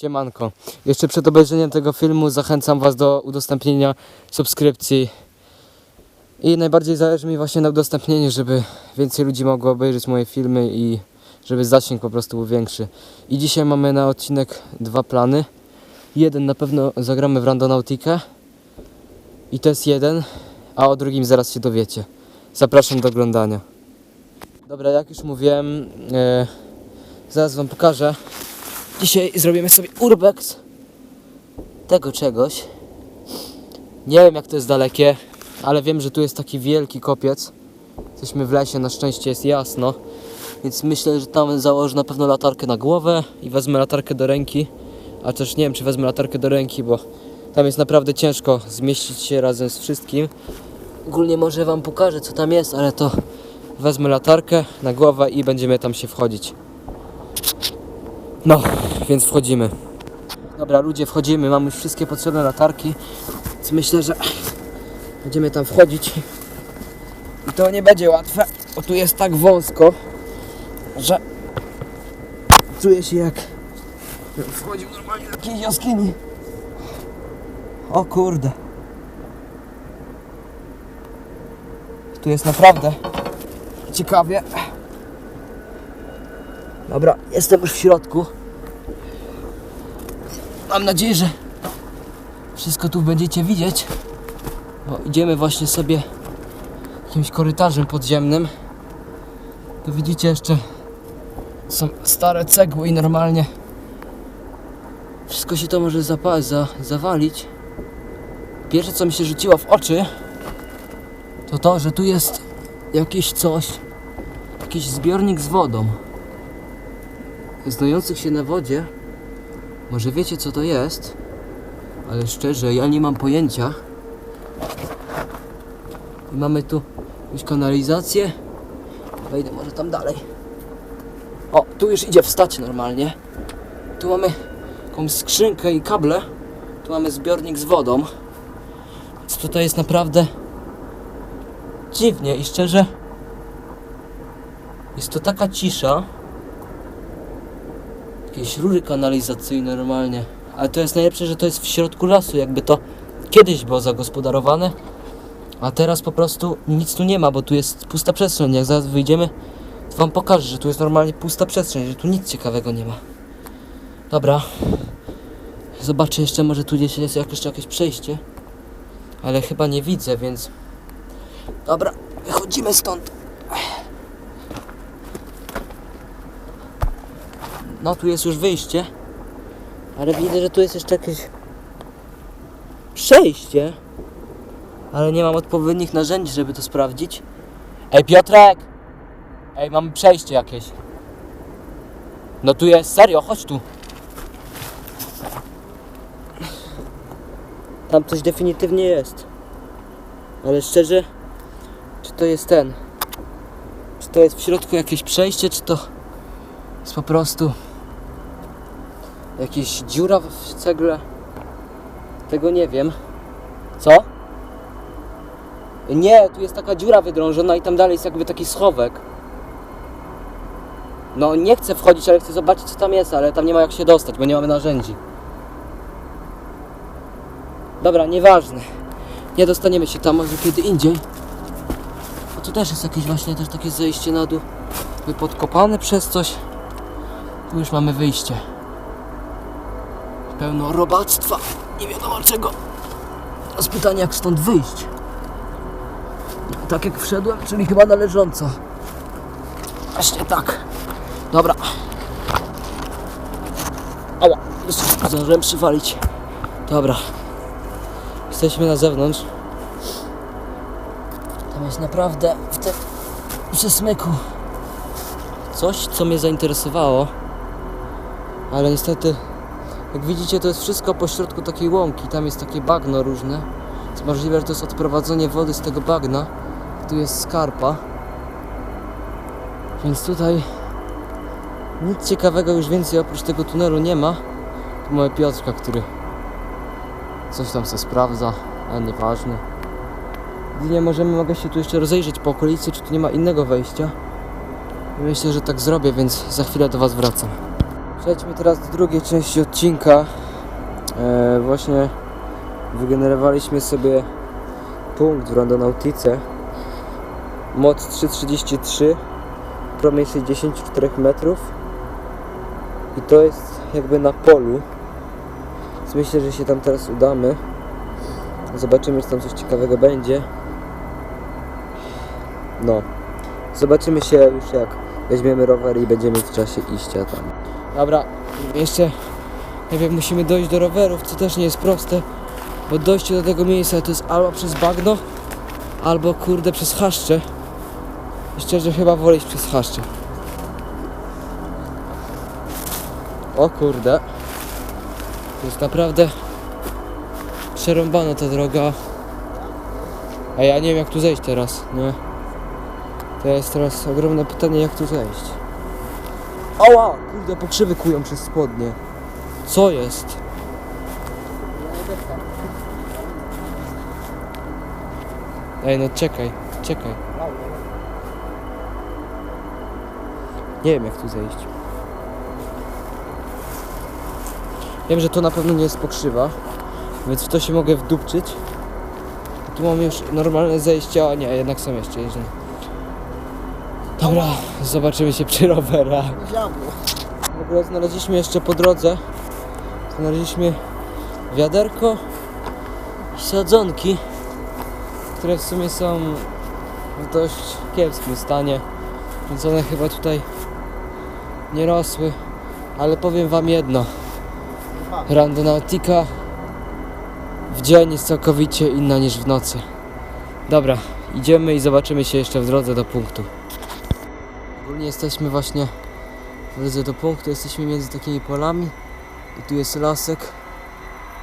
Siemanko. Jeszcze przed obejrzeniem tego filmu zachęcam Was do udostępnienia subskrypcji. I najbardziej zależy mi właśnie na udostępnieniu, żeby więcej ludzi mogło obejrzeć moje filmy i żeby zasięg po prostu był większy. I dzisiaj mamy na odcinek dwa plany. Jeden na pewno zagramy w Randonautikę. I to jest jeden, a o drugim zaraz się dowiecie. Zapraszam do oglądania. Dobra, jak już mówiłem, e, zaraz Wam pokażę. Dzisiaj zrobimy sobie urbex tego czegoś. Nie wiem jak to jest dalekie, ale wiem, że tu jest taki wielki kopiec. Jesteśmy w lesie, na szczęście jest jasno. Więc myślę, że tam założę na pewno latarkę na głowę i wezmę latarkę do ręki. A też nie wiem, czy wezmę latarkę do ręki, bo tam jest naprawdę ciężko zmieścić się razem z wszystkim. Ogólnie może Wam pokażę, co tam jest, ale to wezmę latarkę na głowę i będziemy tam się wchodzić. No, więc wchodzimy. Dobra, ludzie, wchodzimy. Mamy już wszystkie potrzebne latarki. Więc myślę, że będziemy tam wchodzić. I to nie będzie łatwe, bo tu jest tak wąsko, że czuję się jak wchodził normalnie do jakiejś jaskini. O kurde. Tu jest naprawdę ciekawie. Dobra, jestem już w środku. Mam nadzieję, że wszystko tu będziecie widzieć. Bo idziemy właśnie sobie jakimś korytarzem podziemnym. Tu widzicie jeszcze są stare cegły i normalnie wszystko się to może zapa- za zawalić. Pierwsze co mi się rzuciło w oczy to to, że tu jest jakieś coś, jakiś zbiornik z wodą znających się na wodzie, może wiecie co to jest, ale szczerze, ja nie mam pojęcia. I mamy tu jakąś kanalizację. Wejdę może tam dalej. O, tu już idzie wstać normalnie. Tu mamy jakąś skrzynkę i kable. Tu mamy zbiornik z wodą. Więc tutaj jest naprawdę dziwnie i szczerze jest to taka cisza, jakieś rury kanalizacyjne normalnie. Ale to jest najlepsze, że to jest w środku lasu, jakby to kiedyś było zagospodarowane. A teraz po prostu nic tu nie ma, bo tu jest pusta przestrzeń. Jak zaraz wyjdziemy, to wam pokażę, że tu jest normalnie pusta przestrzeń, że tu nic ciekawego nie ma. Dobra. Zobaczę jeszcze, może tu gdzieś jest jak- jeszcze jakieś przejście. Ale chyba nie widzę, więc... Dobra, wychodzimy stąd. No tu jest już wyjście. Ale widzę, że tu jest jeszcze jakieś przejście. Ale nie mam odpowiednich narzędzi, żeby to sprawdzić. Ej Piotrek! Ej, mamy przejście jakieś. No tu jest, serio, chodź tu. Tam coś definitywnie jest. Ale szczerze, czy to jest ten? Czy to jest w środku jakieś przejście, czy to jest po prostu Jakaś dziura w cegle? Tego nie wiem. Co? Nie, tu jest taka dziura wydrążona i tam dalej jest jakby taki schowek. No nie chcę wchodzić, ale chcę zobaczyć co tam jest, ale tam nie ma jak się dostać, bo nie mamy narzędzi. Dobra, nieważne. Nie dostaniemy się tam, może kiedy indziej. A tu też jest jakieś właśnie też takie zejście na dół. Podkopane przez coś. Tu już mamy wyjście pełno robactwa, nie wiadomo czego. Teraz pytanie, jak stąd wyjść? Tak jak wszedłem, czyli chyba należąco. Właśnie tak. Dobra. Ała, jeszcze zdążyłem przywalić. Dobra. Jesteśmy na zewnątrz. Tam jest naprawdę w tym przesmyku coś, co mnie zainteresowało. Ale niestety jak widzicie, to jest wszystko po środku takiej łąki. Tam jest takie bagno różne. Jest możliwe, że to jest odprowadzenie wody z tego bagna. Tu jest skarpa. Więc tutaj nic ciekawego już więcej oprócz tego tunelu nie ma. Tu mamy Piotrka, który coś tam se sprawdza, ale nieważne. Jedynie możemy, mogę się tu jeszcze rozejrzeć po okolicy, czy tu nie ma innego wejścia. Myślę, że tak zrobię, więc za chwilę do Was wracam. Przejdźmy teraz do drugiej części odcinka. E, właśnie wygenerowaliśmy sobie punkt w rondonautice. Moc 333, promień 64 metrów. I to jest jakby na polu. Więc myślę, że się tam teraz udamy. Zobaczymy, czy tam coś ciekawego będzie. No. Zobaczymy się już jak weźmiemy rower i będziemy w czasie iścia tam. Dobra, jeszcze najpierw musimy dojść do rowerów, co też nie jest proste, bo dojście do tego miejsca to jest albo przez bagno, albo kurde przez chaszcze. I szczerze chyba wolę iść przez chaszcze. O kurde. To jest naprawdę przerąbana ta droga. A ja nie wiem jak tu zejść teraz, nie? To jest teraz ogromne pytanie jak tu zejść. Ała! Kurde, pokrzywy kują przez spodnie. Co jest? Ej, no czekaj, czekaj. Nie wiem jak tu zejść. Wiem, że to na pewno nie jest pokrzywa, więc w to się mogę wdupczyć. Tu mam już normalne zejście, a nie, jednak są jeszcze jeżdżę. Dobra, zobaczymy się przy rowerach. W ogóle znaleźliśmy jeszcze po drodze Znaleźliśmy wiaderko i sadzonki Które w sumie są w dość kiepskim stanie Więc one chyba tutaj nie rosły Ale powiem wam jedno. Randonautica w dzień jest całkowicie inna niż w nocy. Dobra, idziemy i zobaczymy się jeszcze w drodze do punktu Ogólnie jesteśmy właśnie w drodze do punktu, jesteśmy między takimi polami i tu jest lasek.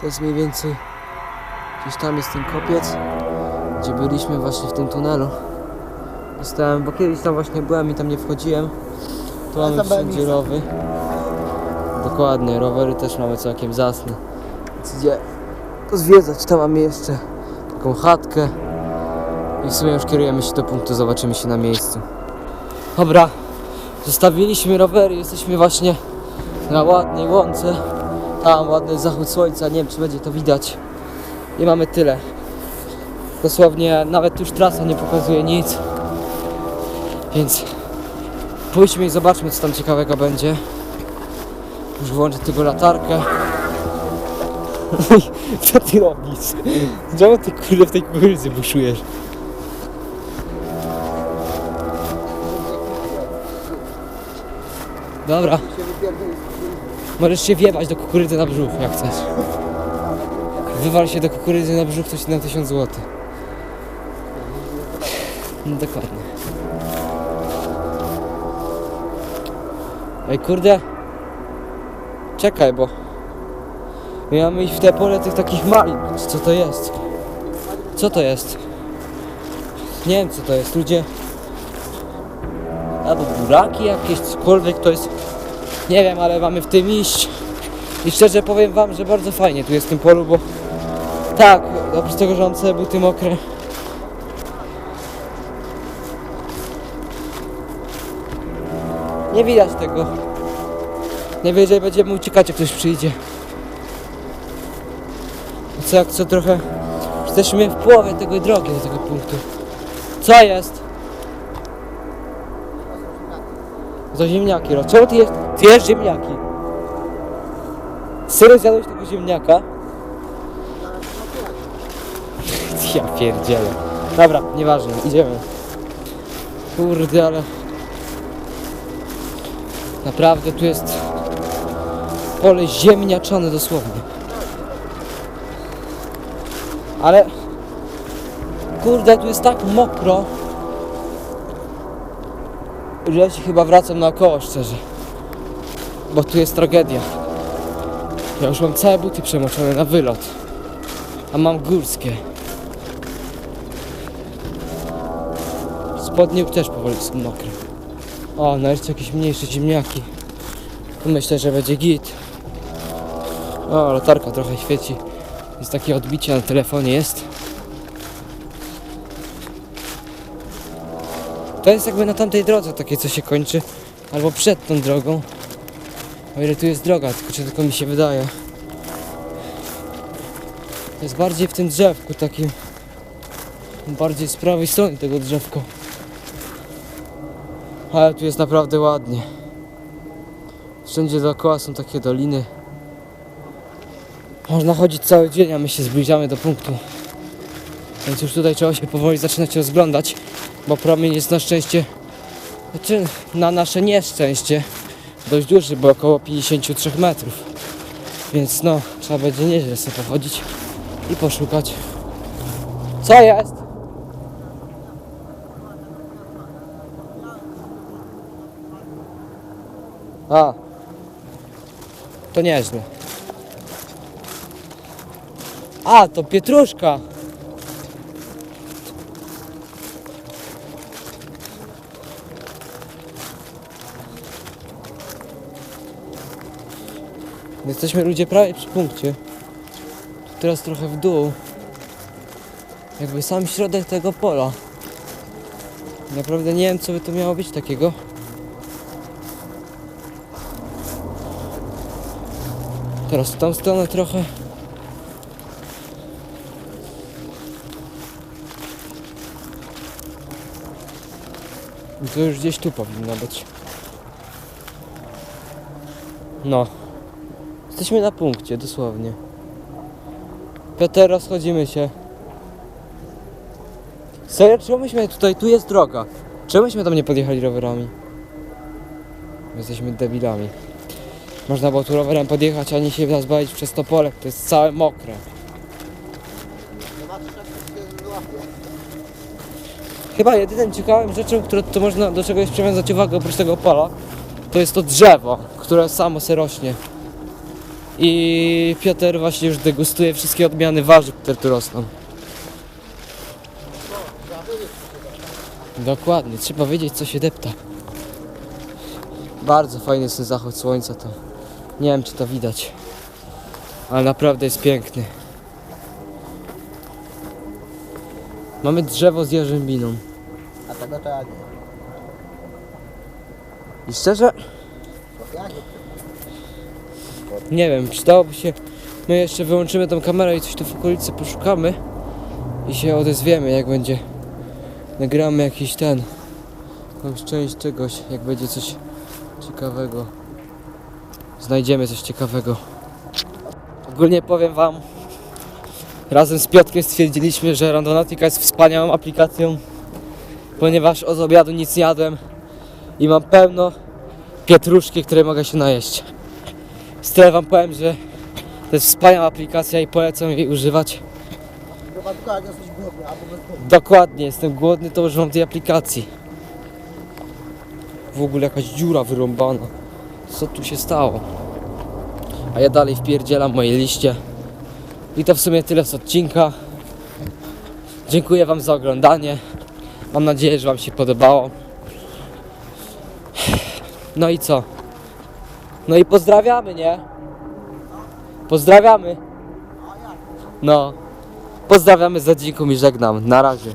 To jest mniej więcej gdzieś tam jest ten kopiec, gdzie byliśmy właśnie w tym tunelu. Dostałem, bo kiedyś tam właśnie byłem i tam nie wchodziłem. Tu mamy wszędzie rowy. Dokładnie, rowery też mamy całkiem zasne. Więc gdzie to zwiedzać, tam mamy jeszcze taką chatkę. I w sumie już kierujemy się do punktu, zobaczymy się na miejscu. Dobra, zostawiliśmy rowery, jesteśmy właśnie na ładnej łące. Tam ładny zachód słońca, nie wiem czy będzie to widać. I mamy tyle. Dosłownie nawet już trasa nie pokazuje nic. Więc pójdźmy i zobaczmy co tam ciekawego będzie. Już włączę tylko latarkę. Co ty robisz? Czemu ty kurde w tej kukurydzy buszujesz? Dobra. Możesz się wjebać do kukurydzy na brzuch, jak chcesz. Wywal się do kukurydzy na brzuch, ci na 1000 zł. No dokładnie. Ej, kurde. Czekaj, bo... Mamy iść w te pole tych takich malin. Czy Co to jest? Co to jest? Nie wiem co to jest. Ludzie... Albo buraki jakieś, cokolwiek to jest. Nie wiem, ale mamy w tym iść. I szczerze powiem wam, że bardzo fajnie tu jest w tym polu, bo tak, oprócz tego, że mam całe buty mokre. Nie widać tego. Najwyżej będziemy uciekać, jak ktoś przyjdzie. Co jak co trochę... Jesteśmy w połowie tego drogi do tego punktu. Co jest? To ziemniaki, ro. Czemu ty jesz, ty jesz ziemniaki? Serio zjadłeś tego ziemniaka? Ja pierdzielę. Dobra, nieważne, idziemy. Kurde, ale... Naprawdę tu jest... Pole ziemniaczane dosłownie. Ale... Kurde, tu jest tak mokro, się chyba wracam naokoło, szczerze. Bo tu jest tragedia. Ja już mam całe buty przemoczone na wylot. A mam górskie. Spodnie też powoli są mokre. O, nareszcie jakieś mniejsze ziemniaki. Myślę, że będzie git. O, latarka trochę świeci. Jest takie odbicie na telefonie jest. To jest jakby na tamtej drodze takie co się kończy. Albo przed tą drogą. O ile tu jest droga, tylko czy tylko mi się wydaje. To jest bardziej w tym drzewku takim. Bardziej z prawej strony tego drzewka. Ale tu jest naprawdę ładnie. Wszędzie dookoła są takie doliny. Można chodzić cały dzień, a my się zbliżamy do punktu. Więc już tutaj trzeba się powoli zaczynać rozglądać, bo promień jest na szczęście, znaczy na nasze nieszczęście, dość duży, bo około 53 metrów. Więc no, trzeba będzie nieźle sobie pochodzić i poszukać. Co jest? A, to nieźle. A, to pietruszka. Jesteśmy ludzie prawie przy punkcie. Teraz trochę w dół. Jakby sam środek tego pola. Naprawdę nie wiem co by to miało być takiego. Teraz w tą stronę trochę. I to już gdzieś tu powinno być. No. Jesteśmy na punkcie, dosłownie. Piotr, rozchodzimy się. Serio, czemu myśmy tutaj, tu jest droga. Czemu myśmy tam nie podjechali rowerami? Jesteśmy debilami. Można było tu rowerem podjechać, a nie się nas bawić przez to pole, to jest całe mokre. Chyba jedynym ciekawym rzeczą, które to można, do czego jest przywiązać uwagę oprócz tego pola, to jest to drzewo, które samo se rośnie. I Piotr właśnie już degustuje wszystkie odmiany warzyw, które tu rosną. Dokładnie, trzeba wiedzieć co się depta. Bardzo fajny jest ten zachód słońca to. Nie wiem czy to widać. Ale naprawdę jest piękny. Mamy drzewo z jarzębiną. A tego to ja nie. I szczerze, To ja nie. Nie wiem, przydałoby się. My jeszcze wyłączymy tą kamerę i coś tu w okolicy poszukamy. I się odezwiemy, jak będzie. Nagramy jakiś ten. Jakąś część czegoś, jak będzie coś ciekawego. Znajdziemy coś ciekawego. Ogólnie powiem wam. Razem z Piotrkiem stwierdziliśmy, że Randonatica jest wspaniałą aplikacją. Ponieważ od obiadu nic nie jadłem. I mam pełno pietruszki, które mogę się najeść. Z tyle wam powiem, że to jest wspaniała aplikacja i polecam jej używać. Dokładnie, jestem głodny, to używam tej aplikacji. W ogóle jakaś dziura wyrąbana. Co tu się stało? A ja dalej wpierdzielam moje liście. I to w sumie tyle z odcinka. Dziękuję wam za oglądanie. Mam nadzieję, że wam się podobało. No i co? No i pozdrawiamy, nie? Pozdrawiamy. No. Pozdrawiamy dziękuję i żegnam. Na razie.